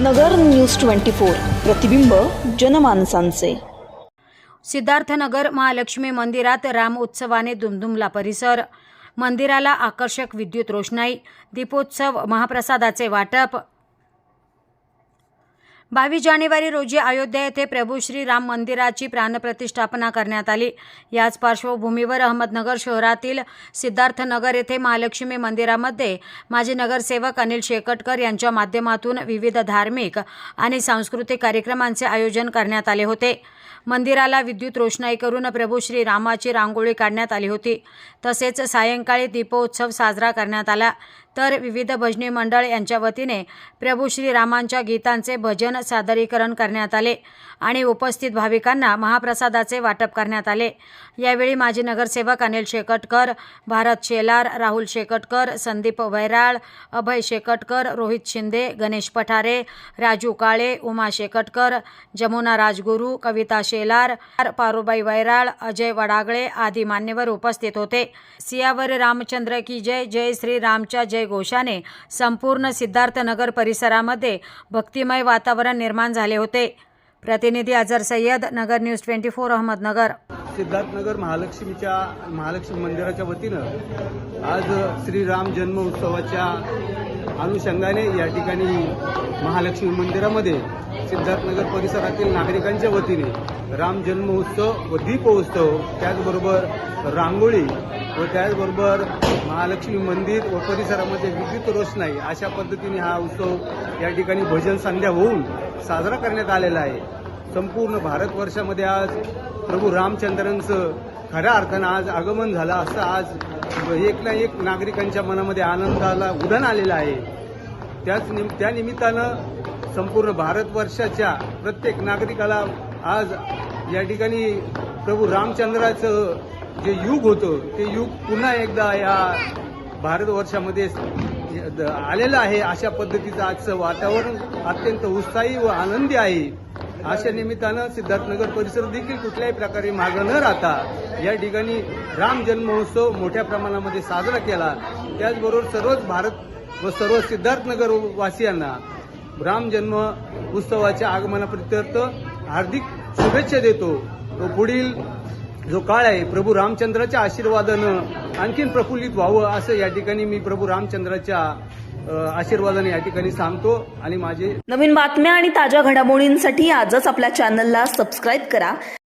नगर news twenty four. प्रतिबिंब जनमानसांचे. सिद्धार्थनगर महालक्ष्मी मंदिरात राम उत्सवाने दुमदुमला परिसर. मंदिराला आकर्षक विद्युत रोषणाई दीपोत्सव महाप्रसादाचे वाटप बावीस जानेवारी रोजी अयोध्या येथे प्रभू श्रीराम मंदिराची प्राणप्रतिष्ठापना करण्यात आली. याच पार्श्वभूमीवर अहमदनगर शहरातील सिद्धार्थनगर येथे महालक्ष्मी मंदिरामध्ये माजी नगरसेवक अनिल शेकटकर यांच्या माध्यमातून विविध धार्मिक आणि सांस्कृतिक कार्यक्रमांचे आयोजन करण्यात आले होते. मंदिराला विद्युत रोषणाई करून प्रभू श्री रामाची रांगोळी काढण्यात आली होती. तसेच सायंकाळी दीपोत्सव साजरा करण्यात आला. तर विविध भजनी मंडळ यांच्या वतीने प्रभू श्रीरामांच्या गीतांचे भजन सादरीकरण करण्यात आले आणि उपस्थित भाविकांना महाप्रसादाचे वाटप करण्यात आले. यावेळी माजी नगरसेवक अनिल शेकटकर भारत शेलार राहुल शेकटकर संदीप वैराळ अभय शेकटकर रोहित शिंदे गणेश पठारे राजू काळे उमा शेकटकर जमुना राजगुरू कविता शेलार पारुबाई वैराळ अजय वडागळे आदी मान्यवर उपस्थित होते. सियावर रामचंद्र की जय जय श्री रामच्या जय घोषाने संपूर्ण सिद्धार्थनगर परिसरामध्ये भक्तिमय वातावरण निर्माण झाले होते. प्रतिनिधी Azar Sayyad Nagar news twenty four Ahmednagar. Siddharthnagar महालक्ष्मीच्या महालक्ष्मी मंदिराच्या वतीनं आज श्रीराम जन्म उत्सवाच्या अनुषंगाने या ठिकाणी महालक्ष्मी मंदिरामध्ये सिद्धार्थनगर परिसरातील नागरिकांच्या वतीने राम जन्म उत्सव व दीपोत्सव त्याचबरोबर रांगोळी व त्याचबरोबर महालक्ष्मी मंदिर व परिसरामध्ये विद्युत रोषणाई अशा पद्धतीने हा उत्सव या ठिकाणी भजन संध्या होऊन साजरा करण्यात आलेला आहे. संपूर्ण भारतवर्षामध्ये आज प्रभू रामचंद्रांचं खऱ्या अर्थानं आज आगमन झालं असं आज एक ना एक नागरिकांच्या मनामध्ये आनंदाला उधाण आलेलं आहे. त्याच निम त्या निमित्तानं संपूर्ण भारतवर्षाच्या प्रत्येक नागरिकाला आज या ठिकाणी प्रभू रामचंद्राचं जे युग होतं ते युग पुन्हा एकदा या भारतवर्षामध्ये आलेलं आहे अशा पद्धतीचं आजचं वातावरण अत्यंत उत्साही व आनंदी आहे. अशा निमित्तानं सिद्धार्थनगर परिसर देखील कुठल्याही प्रकारे मागं न राहता या ठिकाणी राम जन्मोत्सव मोठ्या प्रमाणामध्ये साजरा केला. त्याचबरोबर सर्वच भारत व सर्व सिद्धार्थनगर वासियांना राम जन्म उत्सवाच्या आगमनाप्रित्यर्थ हार्दिक शुभेच्छा देतो. व पुढील जो काळ आहे प्रभू रामचंद्राच्या आशीर्वादानं आणखीन प्रफुल्लित व्हावं असं या ठिकाणी मी प्रभू रामचंद्राच्या आशीर्वादाने या ठिकाणी सांगतो आणि माझे नवीन बातम्या आणि ताज्या घडामोडींसाठी आजच आपल्या चॅनलला सबस्क्राईब करा.